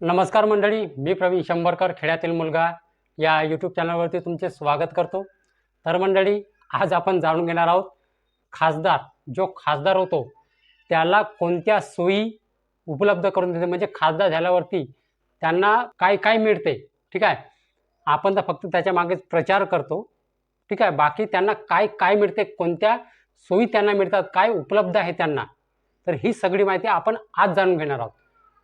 नमस्कार मंडळी मी प्रवीण शंभरकर खेड्यातील मुलगा. या यूट्यूब चॅनलवरती तुमचे स्वागत करतो. तर मंडळी आज आपण जाणून घेणार आहोत खासदार जो खासदार होतो त्याला कोणत्या सोयी उपलब्ध करून देते? म्हणजे खासदार झाल्यावरती त्यांना काय काय मिळते? ठीक आहे? आपण तर फक्त त्याच्यामागे प्रचार करतो. ठीक आहे? बाकी त्यांना काय काय मिळते? कोणत्या सोयी त्यांना मिळतात? काय उपलब्ध आहे त्यांना? तर ही सगळी माहिती आपण आज जाणून घेणार आहोत.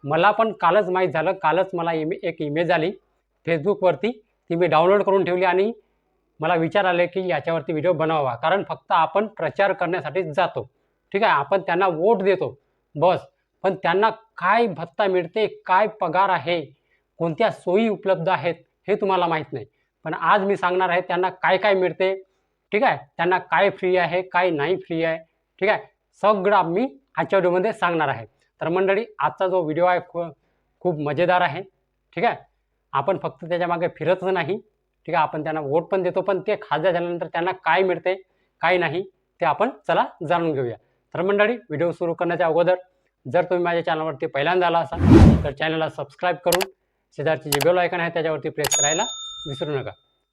मला पण कालच माहीत झालं कालच मला इमे एक इमेज आली फेसबुकवरती ती मी डाउनलोड करून ठेवली आणि मला विचार आले की याच्यावरती व्हिडिओ बनवावा कारण फक्त आपण प्रचार करण्यासाठीच जातो. ठीक आहे आपण त्यांना वोट देतो बस. पण त्यांना काय भत्ता मिळते काय पगार आहे कोणत्या सोयी उपलब्ध आहेत हे तुम्हाला माहीत नाही. पण आज मी सांगणार आहे त्यांना काय काय मिळते ठीक आहे त्यांना काय फ्री आहे काय नाही फ्री आहे ठीक आहे सगळं मी आजच्या व्हिडिओमध्ये सांगणार आहे. तर मंडळी आजचा जो व्हिडिओ आहे खूप मजेदार आहे. ठीक आहे? आपण फक्त त्याच्यामागे फिरतच नाही. ठीक आहे? आपण त्यांना वोट पण देतो पण ते खासदार झाल्यानंतर त्यांना काय मिळते काय नाही ते आपण चला जाणून घेऊया. तर मंडळी व्हिडिओ सुरू करण्याच्या अगोदर जर तुम्ही माझ्या चॅनलवरती पहिल्यांदा आला असाल तर चॅनलला सबस्क्राईब करून शेजारची जे बेल आयकन आहे त्याच्यावरती प्रेस करायला विसरू नका.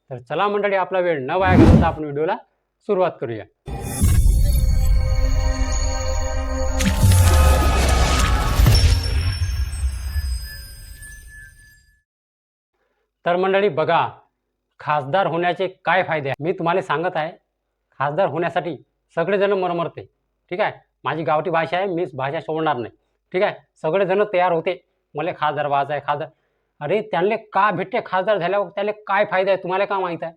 तर चला मंडळी आपला वेळ न वाया घालवता आपण व्हिडिओला सुरुवात करूया. तर मंडळी बघा खासदार होण्याचे काय फायदे आहे मी तुम्हाला सांगत आहे खासदार होण्यासाठी सगळेजण मरमरते ठीक आहे? माझी गावठी भाषा आहे मीच भाषा सोडणार नाही ठीक आहे? सगळेजण तयार होते मला खासदार व्हायचं आहे खासदार. अरे त्यांना का भेटते खासदार झाल्यावर? त्याला काय फायदा आहे? तुम्हाला का माहीत आहे?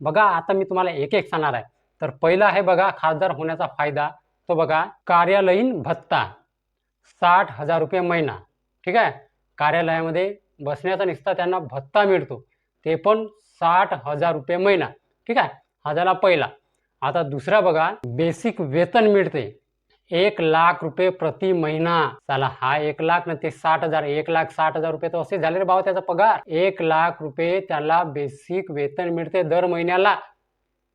बघा आता मी तुम्हाला एक एक सांगणार आहे. तर पहिला आहे बघा खासदार होण्याचा फायदा तो बघा कार्यालयीन भत्ता साठ हजार रुपये महिना ठीक आहे? कार्यालयामध्ये बसण्याचा निस्ता त्यांना भत्ता मिळतो. ते पण साठ हजार रुपये महिना. ठीक आहे? हा झाला पहिला. आता दुसरा बघा. बेसिक वेतन मिळते. एक लाख रुपये प्रति महिना. चला हा एक लाख ना ते साठ हजार. एक लाख साठ हजार रुपये तर असे झाले रे भाऊ त्याचा पगार. एक लाख रुपये त्याला बेसिक वेतन मिळते दर महिन्याला.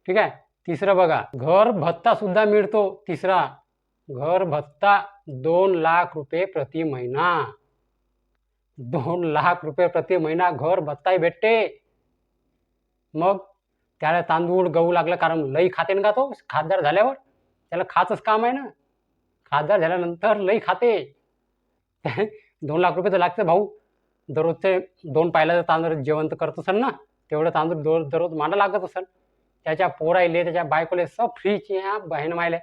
ठीक आहे? तिसरं बघा. घर भत्ता सुद्धा मिळतो. तिसरा. घर भत्ता दोन लाख रुपये प्रति महिना. दोन लाख रुपये प्रति महिना घर भत्ताही भेटते. मग त्याला तांदूळ गहू लागलं कारण लई खाते ना का तो? खासदार झाल्यावर. त्याला खाचंच काम आहे ना. खासदार झाल्यानंतर लई खाते. दोन लाख रुपये तर लागते भाऊ. दररोजचे दोन पायला तांदूळ जेवण तर करत असेल ना तेवढं तांदूळ दर दररोज मांडा लागत असेल. त्याच्या पोराईले त्याच्या बायकोले सब फ्रीचे ह्या बहीण मायले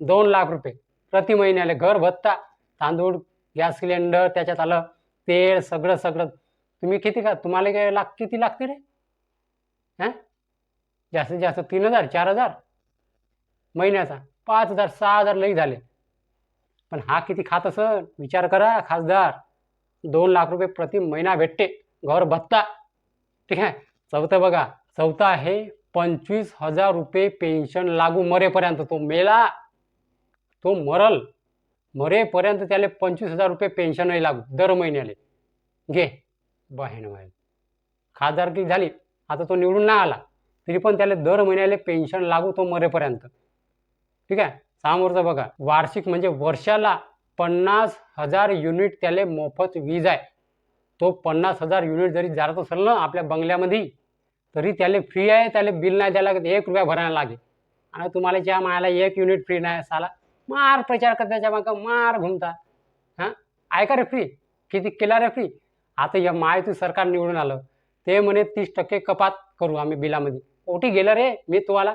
दोन लाख रुपये प्रति महिन्याले घर भत्ता. तांदूळ गॅस सिलेंडर त्याच्यात आलं तेल सगळं सगळं. तुम्ही किती का तुम्हाला काय लाग किती लागते रे हां? जास्तीत जास्त तीन हजार चार हजार. महिन्याचा. पाच हजार सहा हजार लई झाले. पण हा किती खात असं विचार करा खासदार. दोन लाख रुपये प्रति महिना भेटते. घर भत्ता. ठीक आहे? चौथं बघा. चौथा आहे पंचवीस हजार रुपये पेन्शन लागू मरेपर्यंत तो मेला. तो मरल. मरेपर्यंत त्याला पंचवीस हजार रुपये पेन्शनही लागू दर महिन्याले. घे. बहीण व्हायला खासदारकी झाली? आता तो निवडून नाही आला. तरी पण त्याला दर महिन्याला पेन्शन लागू तो मरेपर्यंत. ठीक आहे? समोरचं बघा. वार्षिक म्हणजे वर्षाला पन्नास हजार युनिट त्याला मोफत वीज आहे. तो पन्नास हजार युनिट जरी जात असेल ना आपल्या बंगल्यामध्ये तरी त्याला फ्री आहे त्याला बिल नाही द्यायला एक रुपया भरायला लागेल. आणि तुम्हाला ज्या मायाला एक युनिट फ्री नाही साला मार प्रचार कर त्याच्या मागं मार घुमता हां? ऐका रे फ्री किती केला रे फ्री आता या महायुती सरकार निवडून आलं. ते म्हणे तीस टक्के कपात करू आम्ही बिलामध्ये. ओटी गेलं रे मी तुम्हाला.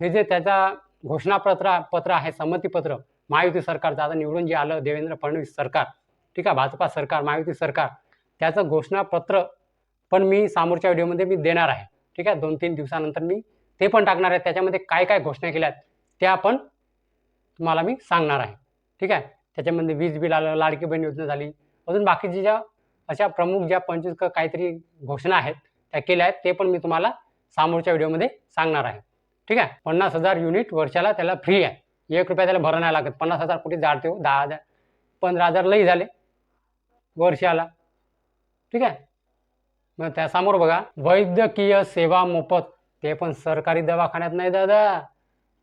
हे जे त्याचा घोषणापत्र पत्र आहे संमतीपत्र महायुती सरकारचं आता निवडून जे आलं देवेंद्र फडणवीस सरकार ठीक आहे भाजपा सरकार महायुती सरकार त्याचं घोषणापत्र पण मी समोरच्या व्हिडिओमध्ये मी देणार आहे. ठीक आहे दोन तीन दिवसानंतर मी ते पण टाकणार आहे. त्याच्यामध्ये काय काय घोषणा केल्या आहेत त्या पण तुम्हाला मी सांगणार आहे. ठीक आहे? त्याच्यामध्ये वीज बिल आलं लाडकी बहीण योजना झाली. अजून बाकीची ज्या अशा प्रमुख ज्या पंचवीस काहीतरी घोषणा आहेत त्या केल्या आहेत ते पण मी तुम्हाला समोरच्या व्हिडिओमध्ये सांगणार आहे. ठीक आहे? पन्नास हजार युनिट वर्षाला त्याला फ्री आहे. एक रुपया त्याला भरा नाही लागत. पन्नास हजार कुठे जाडते हो? दहा हजार पंधरा हजार लई झाले वर्षाला. ठीक आहे? मग त्यासमोर बघा वैद्यकीय सेवा मोफत. ते पण सरकारी दवाखान्यात नाही दादा.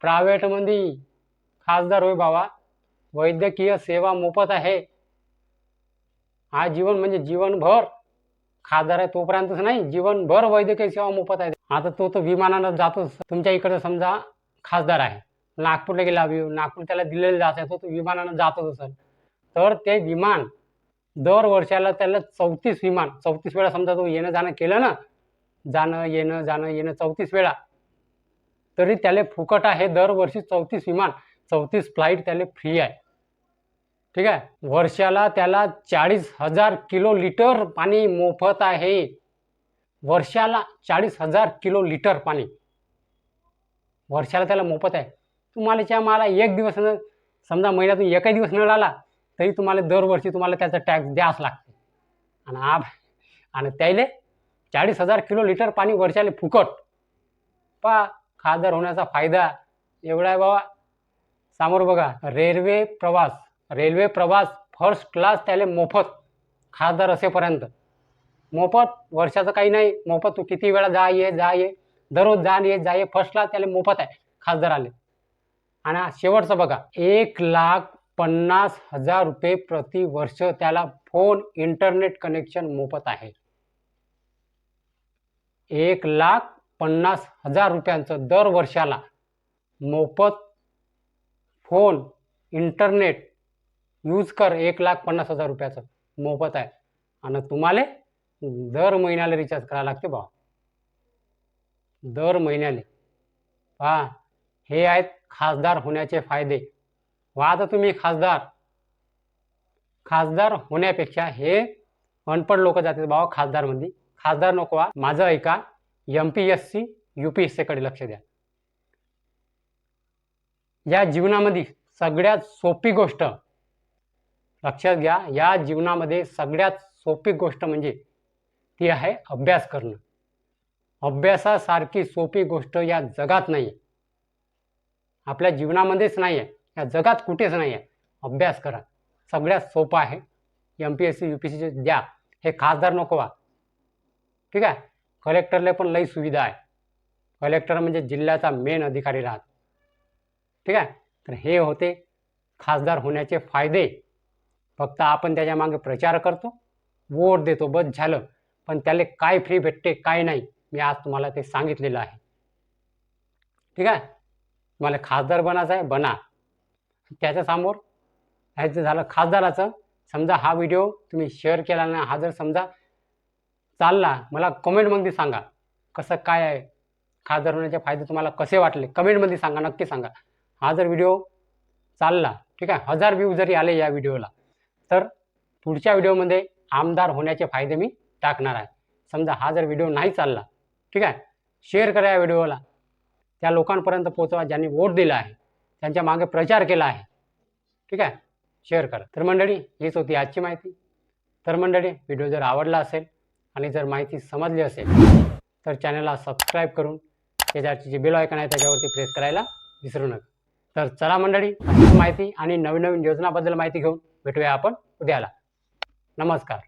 प्रायव्हेटमध्ये खासदार होय बाबा वैद्यकीय सेवा मोफत आहे. हा जीवन म्हणजे जीवनभर खासदार आहे तोपर्यंतच नाही जीवनभर वैद्यकीय सेवा मोफत आहे. आता तो तो विमानानं जातो तुमच्या इकडे समजा खासदार आहे नागपूरला गेला नागपूर त्याला दिलेलं जात आहे तो तो विमानानं जातच असेल. तर ते विमान दर वर्षाला त्याला चौतीस विमान चौतीस वेळा समजा तो येणं जाणं केलं ना जाणं येणं जाणं येणं चौतीस वेळा तरी त्याला फुकट आहे दरवर्षी चौतीस विमान. चौतीस फ्लाईट त्याला फ्री आहे. ठीक आहे? वर्षाला त्याला चाळीस हजार किलो लिटर पाणी मोफत आहे. वर्षाला चाळीस हजार किलो लिटर पाणी. वर्षाला त्याला मोफत आहे. तुम्हाला त्या मला एक दिवस न समजा महिन्यातून एकही दिवस नळ आला तरी तुम्हाला दरवर्षी तुम्हाला त्याचा टॅक्स द्यावाच लागते. आणि आ आणि त्याले चाळीस हजार किलो लिटर पाणी वर्षाला फुकट. पा खासदार होण्याचा फायदा. एवढा आहे बाबा. समोर बघा रेल्वे प्रवास रेल्वे प्रवास फर्स्ट क्लास त्याला मोफत खासदार असेपर्यंत. मोफत वर्षाचं काही नाही मोफत तू किती वेळा जा ये जा ये दररोज जा ये जा ये फर्स्ट क्लास त्याला मोफत आहे खासदार आले. आणि शेवटचं बघा एक लाख पन्नास हजार रुपये प्रतिवर्ष त्याला फोन इंटरनेट कनेक्शन मोफत आहे. एक लाख पन्नास हजार रुपयांचं दर वर्षाला मोफत फोन इंटरनेट यूज कर एक लाख पन्नास हजार रुपयाचं. मोफत आहे. आणि तुम्हाला दर महिन्याला रिचार्ज करावं लागते भाव. दर महिन्याले. पहा हे आहेत खासदार होण्याचे फायदे. व्हा आता तुम्ही खासदार. खासदार होण्यापेक्षा हे अनपढ लोक जातात बाबा खासदारमध्ये खासदार नको व्हा. माझं ऐका M P S C U P S सीकडे लक्ष द्या. या जीवनामध्ये सगळ्यात सोपी गोष्ट लक्षात घ्या या जीवनामध्ये सगळ्यात सोपी गोष्ट म्हणजे ती आहे अभ्यास करणं. अभ्यासासारखी सोपी गोष्ट या जगात नाही आहे आपल्या जीवनामध्येच नाही आहे या जगात कुठेच नाही आहे अभ्यास करा. सगळ्यात सोपं आहे M P S C U P C द्या. हे खासदार नको व्हा. ठीक आहे? कलेक्टरला पण लई सुविधा आहे. कलेक्टर म्हणजे जिल्ह्याचा मेन अधिकारी राहत ठीक आहे? तर हे होते खासदार होण्याचे फायदे. फक्त आपण त्याच्यामागे प्रचार करतो वोट देतो बस झालं. पण त्याला काय फ्री भेटते काय नाही मी आज तुम्हाला ते सांगितलेलं आहे. ठीक आहे? तुम्हाला खासदार बनायचं आहे बना. त्याच्यासमोर ह्याचं झालं खासदाराचं. समजा हा व्हिडिओ तुम्ही शेअर केला ना हा जर समजा चालला मला कमेंटमध्ये सांगा. कसं काय आहे? खासदार होण्याचे फायदे तुम्हाला कसे वाटले? कमेंटमध्ये सांगा नक्की सांगा. हा जर व्हिडिओ चालला ठीक आहे? हजार व्ह्यू जरी आले या व्हिडिओला तर पुढच्या व्हिडिओमध्ये आमदार होण्याचे फायदे मी टाकणार आहे. समजा हा जर व्हिडिओ नाही चालला ठीक आहे? शेअर करा या व्हिडिओला त्या लोकांपर्यंत पोहोचवा ज्यांनी वोट दिला आहे त्यांच्या मागे प्रचार केला आहे ठीक आहे? शेअर करा. तर मंडळी हीच होती आजची माहिती. तर मंडळी व्हिडिओ जर आवडला असेल आणि जर माहिती समजली असेल तर चॅनलला सबस्क्राईब करून त्याच्यावरची जी बेल आयकन आहे त्याच्यावरती प्रेस करायला विसरू नका. तर चला मंडळी माहिती आणि नवीन नवीन योजनाबद्दल माहिती घेऊन भेटूया आपण उद्याला. नमस्कार.